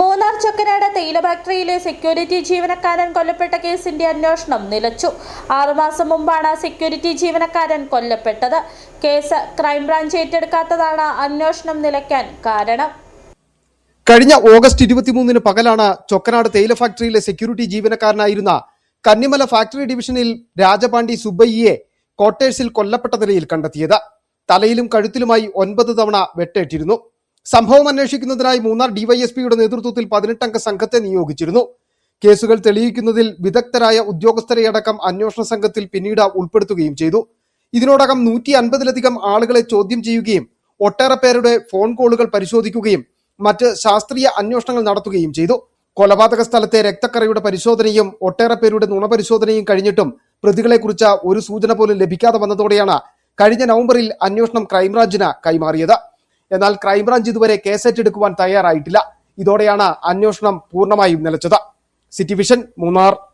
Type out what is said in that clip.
മൂന്നാർ ചൊക്കനാട് തേയില ഫാക്ടറിയിലെ സെക്യൂരിറ്റി ജീവനക്കാരൻ കൊല്ലപ്പെട്ട കേസിന്റെ അന്വേഷണം നിലച്ചു. ആറുമാസം മുമ്പാണ് സെക്യൂരിറ്റി ജീവനക്കാരൻ കൊല്ലപ്പെട്ടത്. കേസ് ക്രൈംബ്രാഞ്ച് ഏറ്റെടുക്കാത്തതാണ് അന്വേഷണം നിലയ്ക്കാൻ കാരണം. കഴിഞ്ഞ ഓഗസ്റ്റ് ഇരുപത്തിമൂന്നിന് പകലാണ് ചൊക്കനാട് തേയില ഫാക്ടറിയിലെ സെക്യൂരിറ്റി ജീവനക്കാരനായിരുന്ന കന്നിമല ഫാക്ടറി ഡിവിഷനിൽ രാജപാണ്ഡി സുബ്ബയ്യെ കോട്ടേഴ്സിൽ കൊല്ലപ്പെട്ട നിലയിൽ കണ്ടെത്തിയത്. തലയിലും കഴുത്തിലുമായി ഒൻപത് തവണ വെട്ടേറ്റിരുന്നു. സംഭവം അന്വേഷിക്കുന്നതിനായി മൂന്നാർ ഡിവൈഎസ്പിയുടെ നേതൃത്വത്തിൽ പതിനെട്ടംഗ സംഘത്തെ നിയോഗിച്ചിരുന്നു. കേസുകൾ തെളിയിക്കുന്നതിൽ വിദഗ്ധരായ ഉദ്യോഗസ്ഥരെയടക്കം അന്വേഷണ സംഘത്തിൽ പിന്നീട് ഉൾപ്പെടുത്തുകയും ചെയ്തു. ഇതിനോടകം നൂറ്റി അൻപതിലധികം ആളുകളെ ചോദ്യം ചെയ്യുകയും ഒട്ടേറെ പേരുടെ ഫോൺ കോളുകൾ പരിശോധിക്കുകയും മറ്റ് ശാസ്ത്രീയ അന്വേഷണങ്ങൾ നടത്തുകയും ചെയ്തു. കൊലപാതക സ്ഥലത്തെ രക്തക്കറയുടെ പരിശോധനയും ഒട്ടേറെ പേരുടെ നുണപരിശോധനയും കഴിഞ്ഞിട്ടും പ്രതികളെക്കുറിച്ച് ഒരു സൂചന പോലും ലഭിക്കാതെ വന്നതോടെയാണ് കഴിഞ്ഞ നവംബറിൽ അന്വേഷണം ക്രൈംബ്രാഞ്ചിന് കൈമാറിയത്. എന്നാൽ ക്രൈംബ്രാഞ്ച് ഇതുവരെ കേസെറ്റെടുക്കുവാൻ തയ്യാറായിട്ടില്ല. ഇതോടെയാണ് അന്വേഷണം പൂർണമായും നിലച്ചത്. City vision Munnar.